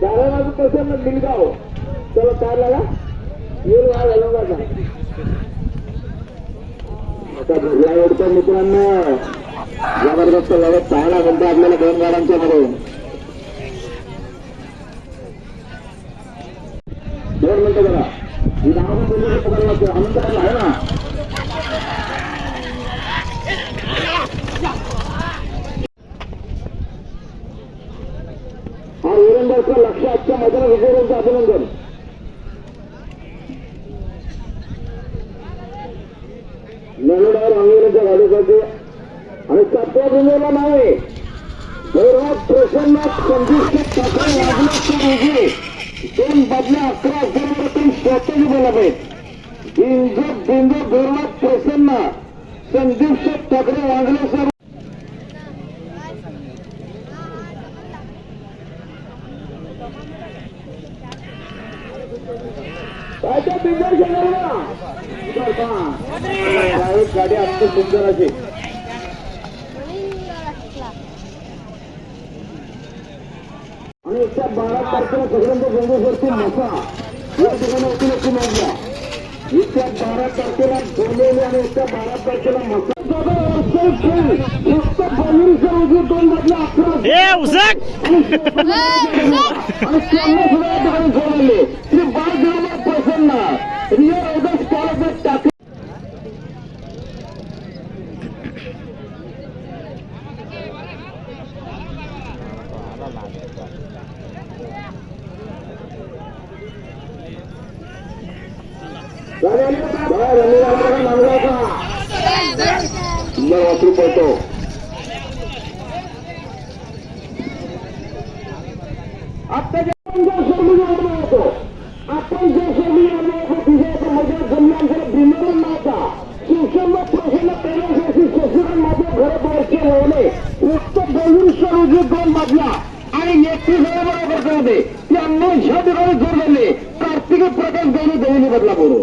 दाराबाजू प्रसन्न बिलगाव चला काय लागा. येईल हा झाला आता भरला एवढच्या मित्रांनो जबरदस्त लढत पाहायला मिळते आपल्याला दोन गाड्यांच्या मध्ये दोन मिनिटं बघा. ही नाव पण बोलू आहे ना? हा विरंदरचं लक्ष आजच्या मैदानात विजय अभिनंदन. मेलोडावर अंगेरीच्या गाडीसाठी आणि सातव्या बिंदूला नाव आहे संदिष्ट ठाकरे वाजण्याच्या दोन बदल्या अकरा हजार रक्कम स्वतःची बोला पाहिजे बिंदू बिंदू भैरवात प्रसन्न. संदीप ठाकरे वाजण्याचा काय त्या का? प्रायव्हेट गाडी आत्ता सुंदर अशी. आणि एकशे बारा तारखेला सगळ्यांच्या बंदूकवरती मसा या ठिकाणी नक्की नोंदवा एकशे बारा तारखेला बोललेली आणि एकशे बारा तारखेला मसा. फक्त पनीरच्या दोन बदल्या अकरा. आणि त्यांना सुद्धा या ठिकाणी बोलवले श्री बाळगृह प्रसन्न रिया रोगस कॉलेज टाकले सुंदर वासरू पडतो आता जे आपण ज्या शर्मीने आलो होतो आपण ज्या शर्मीने आलो होतो विजयाचा मजा जमल्यानंतर बिंदून नव्हता शिवसेना प्रसन्न पहिल्यासाठी शशिकांत माझ्या घरात वरचे लावले उत्तर दोनशे रोजी दोन बाजल्या आणि एकतीस बरोबर करते त्यांना ह्या ठिकाणी जोर झाले कार्तिकी प्रकाश गौरी देवली बदला बोलू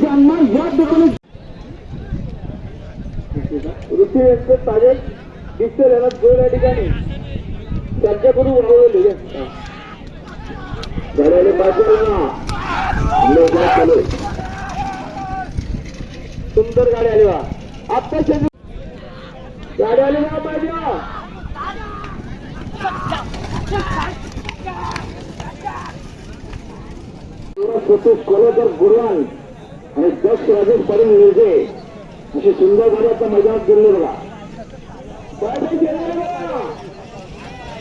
त्यांना या ठिकाणी ऋषी यांचे ताजे दिसते याला जोर या ठिकाणी. त्यांच्याकडून वळवले घड्याळे बाजूला सुंदर गाडी आली वा आत्ता गाडी आली ना पाहिजे सतीश कोलेकर गुरुवान आणि दक्ष राजेश पाटील निर्जे अशी सुंदर गाडी आता मैदानात गेलेली बघा.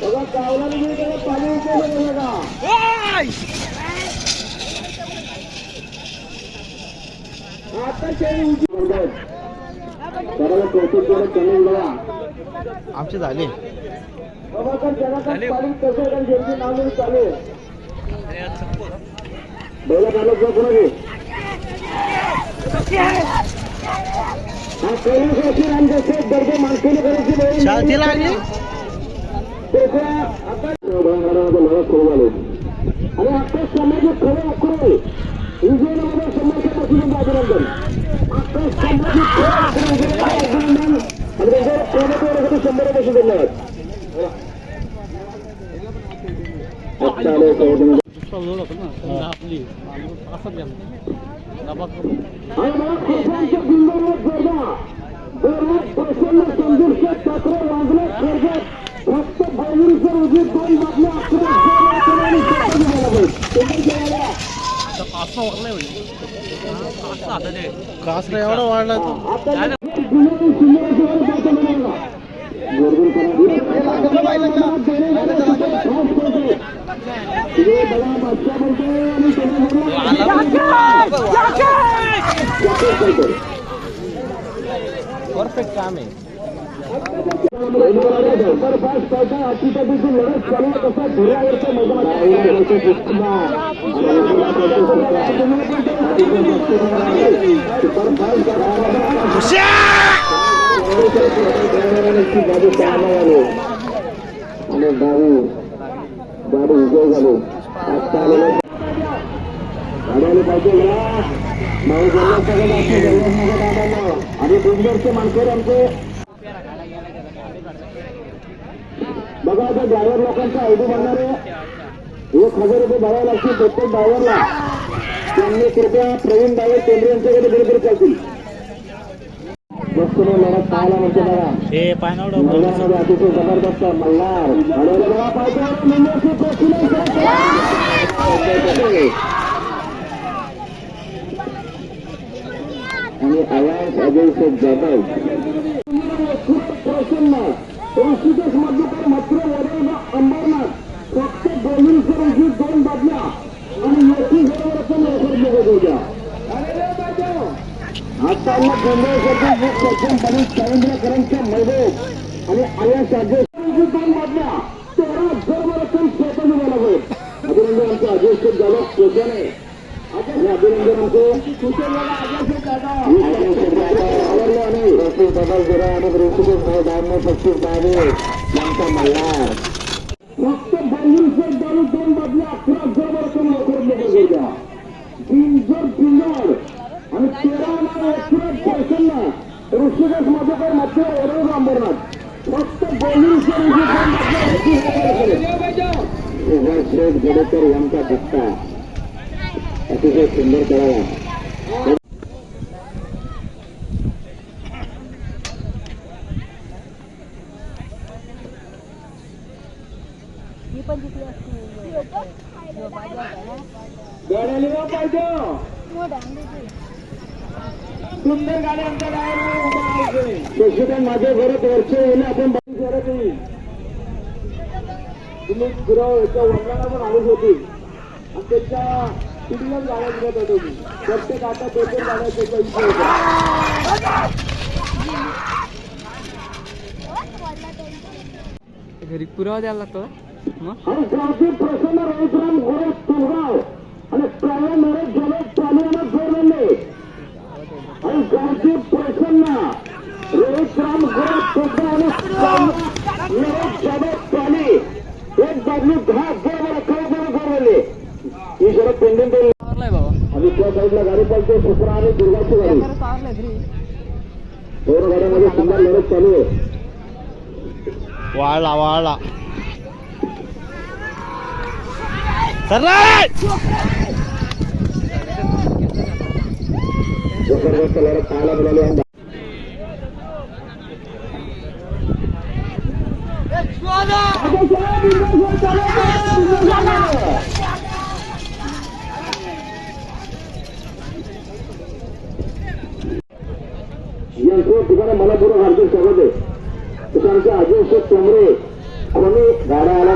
बघा कावला पाणी उचललं बघा आता शेळी उंची कौतुक केलं बघा आमचे झाले. बाबा तर त्याला काय पाणी कसं आहे नाव चालू बैला चालत जा हा कैलास असेल आणि जसे दर्जा माणसाने करायची वेळ शाळेत लागली? त्याच्या आता भयंकरामध्ये लढत सुरू झाली आणि आता समाज खरे अकरे विजयनगर समाजापासून अभिनंदन आता समाज खरे अकरे विजयनगर अभिनंदन आणि त्यांच्यावर प्रेमतेवर शंभर पैसे धन्यवाद आता आले कौटुंबिक आणि मला खुर्च्यांच्या बिंदूवर जोडा दररोज प्रसन्न संदीप ठाकरे वाजले कर्जत फक्त बहिणीच्या रोजी दोन बातम्या अकरा जोडल्या आणि स्वतःची बोला पाहिजे. तुम्ही जेवायला. कासरा एवढा वाढला तो आता जुने सिनियरची वर जायचं म्हणाला. गोरगोर करा. खास करते. तिथे बघा बादशाह बोलतोय आणि कासरा एवढा वाढला परफेक्ट काम आहे सुपरफास्ट पैसा अटीतटीची आणि विजय झालो आलेला पाहिजे सगळं आणि बिंदरचे माणसं आमचे बघा आता ड्रायव्हर लोकांचा आयडी बनणारे एक हजार रुपये भरावे लागतील प्रत्येक ड्रायव्हरला त्यांनी कृपया प्रवीण डायव्हर केंद्र यांच्याकडे तरी चालतील. वस्तूने लढत पाहायला म्हणते बघा. हे पायनवड मैदानामध्ये अतिशय जबरदस्त मल्हार. आणि आवाज अजय शेख जाधव खूप प्रसन्न. वडील अंबरनाथ फक्त दोन्ही रोजी दोन बादल्या आणि एकही बरोबर पण लवकर बघत होत्या आता गोंधळसाठी सचिन पाटील चाळींद्रकरांच्या मैदान आणि आया शाजे दोन बादल्या तेरा बरोबर रक्कम स्वतः निघाला होत अभिनंदन आमचं अध्यक्ष शेख जाधव स्पेशल आहे आणि आवडलं आणि रसूल डबल झिरो आणि ऋषिकेश मैदान यांचा मल्हार. फक्त बावीस দারু दोन বাদলে अकरा बरोबर कमी लवकर लवकर घ्या बिंजर बिंजर आणि तेरा नाव अकरा प्रसन्न ऋषिकेश मधुकर मात्र वडोद अंबरनाथ फक्त बावीस गडेकर यांचा धक्का अतिशय सुंदर करावा मी पण जिंकली असती गाड्या पाहिजे गावाला माझ्या घरात वर्ष येणे आपण बाकी करत नाही. तुम्ही गुरव याच्या वडिलांना पण आलीच होती. आणि त्याच्या पिढीलाच गाड्या घेत होतो मी प्रत्येक आता प्रत्येक गाड्या त्याच्या इथे होत्या घरी पुरावा द्यायला लागतो? मग? आणि गावचे प्रसन्न रविराम गोरे तुलगाव आणि प्राय नरेश जलेश चालू जोडलेले. आणि गावचे प्रसन्न रोहितराम गोरे तुलगाव आणि नरेश जलेश चाले एक बाजू दहा बरोबर अकरा बरोबर जोडलेले ही शरद पेंडिंग आणि त्या साईडला गाडी पळते. सुप्रा आणि दुर्गाची गाडी. दोन गाड्यामध्ये सुंदर लढत चालू आहे. वाळला वाळला. पाहायला मिळाली आहे यांचं ठिकाणी मला पूर्ण हार्दिक स्वागत आहे तसं आमचे अजय शेख टोंबरे कोणी गाड्या आला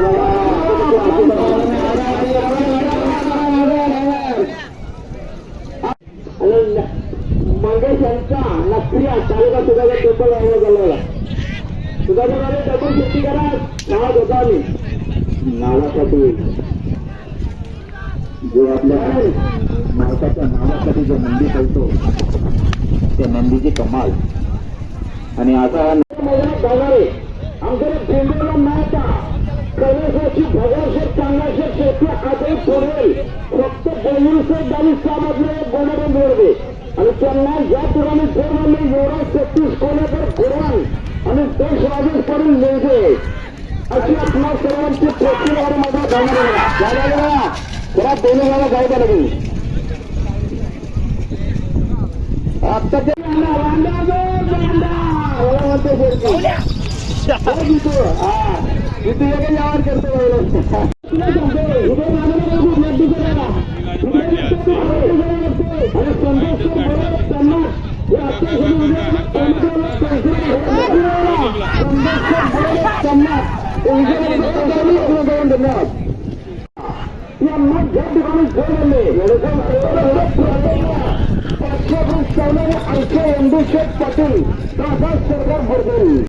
मंगेश यांचा नक्रिया तालुका सुधाकर टेम्पल लावला झालेला सुधाकर टेम्पल शेती करा नाव देतो आम्ही नावासाठी जो आपल्या माणसाच्या नावासाठी जो नंदी करतो त्या नंदीची कमाल. आणि आता मैदानात जाणारे आमच्याकडे भगवानशेठ चांगलाशेठ शेती आजही फक्त सामधले आणि त्यांना या ठिकाणी जोडले युवराज छत्तीस गुरवान आणि देश राजेश करून मिळते अशी आपल्या सर्वांची प्रतिवार माझा जाणार झालेला जरा दोन्ही गाडा जायला लागेल आता ते वांडा, एक यावर करतो बघा. तुला सांगतो, उद्या मानाला बघू, नड्डी करायला. उद्या येतो, उद्या येतो. आणि संतोष सर बरोबर त्यांना हे अत्याचारी उद्या त्यांच्यावर संशय आहे. संतोष सर बरोबर त्यांना ते उद्या त्यांच्यावर लग्न करून देणार. यांना ज्या ठिकाणी जोडले आमचे अंडुशेठ पाटील प्रसाद सरकार भरपूर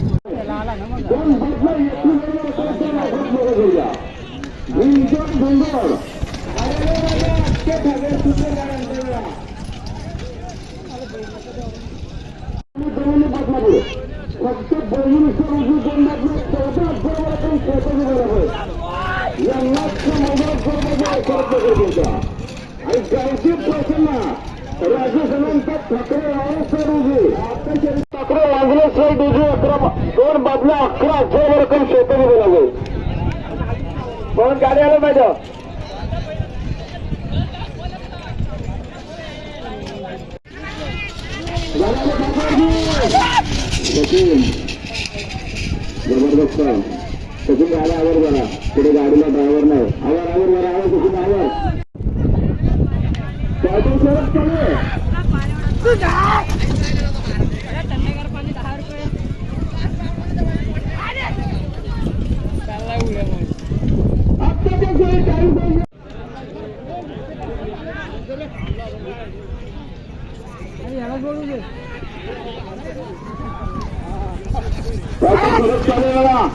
दोन बाजूला एकूण भिंजोड भिंजोड दोन्ही बदलापूर फक्त बोलून रोजी दोन बाजू चौदा बरोबर आपण स्वतःची बरोबर यांना मैदानात बरोबर करत गरजेचा आणि गावची प्रसन्न राजस्थानांचा ठाकरे वाळेश्वर रोजी ठाकरे वांगलेश्वर रोजी अकरा दोन बाजू मधल्या अकरा हजार रक्कम शेतकरी बोलावे पण गाडी आलं पाहिजे सचिन जबरदस्त सचिन गाडी आवर जरा पुढे गाडीला ड्रायव्हर नाही. आवर आवर जरा आवर सचिन आवर याला सरच चालू आहे चालला उड्या मग आत्ताच्या सोयी चाळीस वर्ष आणि याला बोलू दे सरच चालू आहे बघा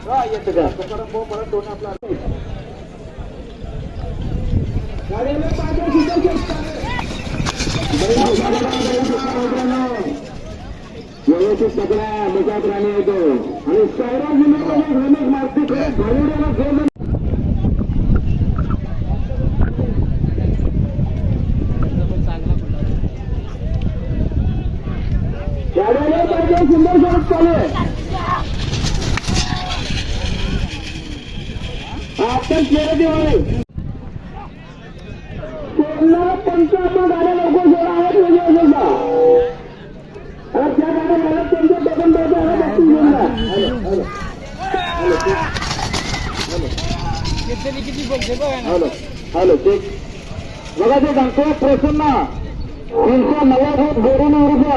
हा, येतं का? परत भाऊ, परत दोन आपला गाडीला पाहिजे सुद्धा शकता. व्यवस्थित पकडा बचात येतो आणि सौरभ आता गाड्या लवकर आहेत म्हणजे आणि त्या गाड्या मला त्यांच्या आहे बघून घेऊन हॅलो, हॅलो. किती बघा हॅलो हॅलो ते सांगतो प्रसन्न तीनशे नव्वद जोडून उर्जा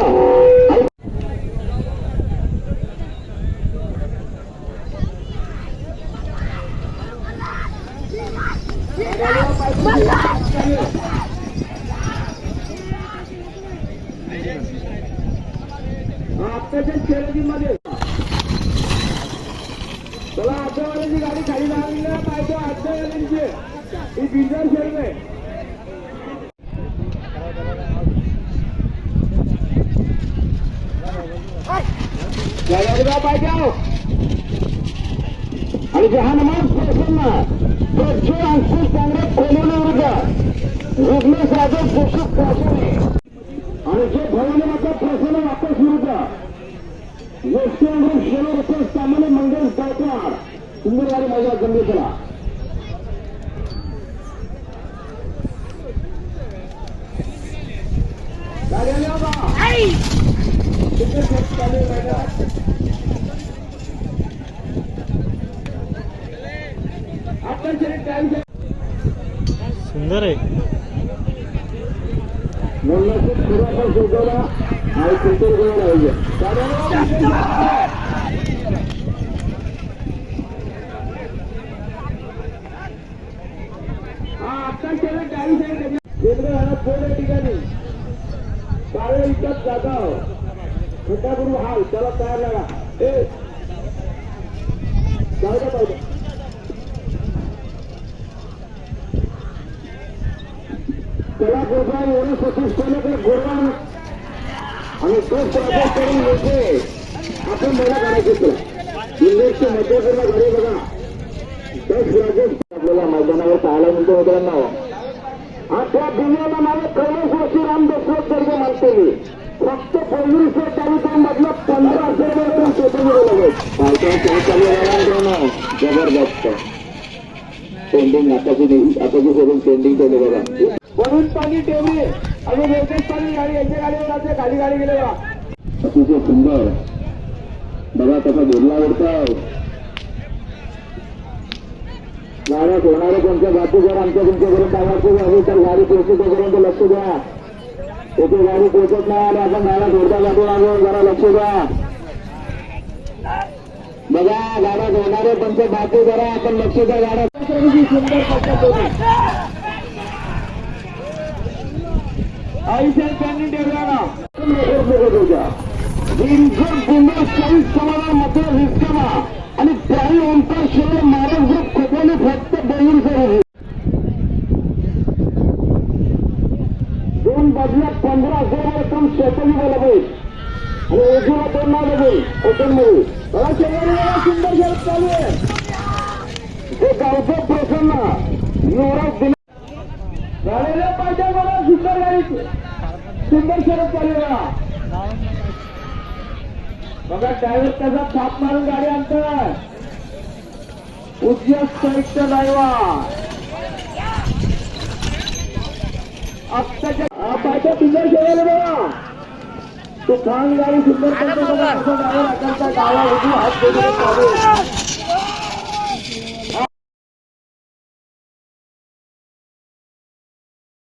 आत्ताच्या शर्यतीमध्ये चला आठवड्याची गाडी खाली लागली ना पाहिजे आठवड्याची ही बिजार शर्यत आहे. पाहिजे आणि जहा नमाज प्रसन्न अंकुश काँग्रेस विरुद्ध. विघ्नेश राजे आणि जे प्रसन्न वापस विरुद्ध. गोष्टी शेलो रुपये सामान्य मंगेश गायकवाड सुंदर गाडी माझ्या गंभीर केला गाडी आली बाबा किती सेट चालू आहे मॅडम? आपल्या शरीर टाइम सुंदर आहे मुलाची सुरुवात शिकवला आणि क्रिकेट गोळा पाहिजे हा आता त्याला टाइम आहे केंद्र हा बोर्ड आहे ठिकाणी काळे इतकं जागा खड्डा करू हाल त्याला तयार लागा ए जाऊ द्या पाहिजे त्याला गोरबा एवढं सतीश केलं गोरबा करून आपण मला इंग्लिशचे बघा दस आपल्याला मैदानावर पाहायला मिळतो मित्रांनो आता दुनियाला मला वर्षी मानते मी फक्त पंधरा हजार जबरदस्त पेंडिंग आताची आताची सोडून पेंडिंग केले बघा. वरून पाणी ठेवले आणि पाणी गाडी याच्या गाडीवर जाते खाली गाडी गेले बघा अतिशय सुंदर. बघा कसा धुरला उडताय गाड्या होणारे कोणत्या जाती जर आमच्या तुमच्याकडून कामाचं आहे तर गाडी पोहोचतेपर्यंत लक्ष द्या. येथे गाडी पोहोचत नाही आणि आपण गाड्या धोरता जातो लागून जरा लक्ष द्या. बघा गाड्या धुणारे पंच बाकी जरा आपण लक्ष द्या गाड्या. सुंदर पद्धत होती आयुष्यात त्यांनी ठेवला दिनभर सुंदर चाळीस समाजामध्ये रिस्कमा आणि त्याही ओंकार शिवाय मानव ग्रुप खोपवणे फक्त बळीर करू दोन बाजूला पंधरा हजार रक्कम शेतकरी बोला पाहिजे आणि उजूला दोन नाव लागेल कोकणमध्ये. मला शेतकरी सुंदर शरद चालू आहे. हे गावचं प्रसन्न. युवराज गाडीला पाहिजे मला सुंदर गाडी सुंदर शरद चालू बघा ड्रायव्हर त्याचा थाप मारून गाडी आणतात उद्योग संयुक्त ड्रायव्हर आत्ताच्या पाहिजे सुंदर शेवायला बघा. तो खान गाडी सुंदर करतो बघा. डावा उजवा हात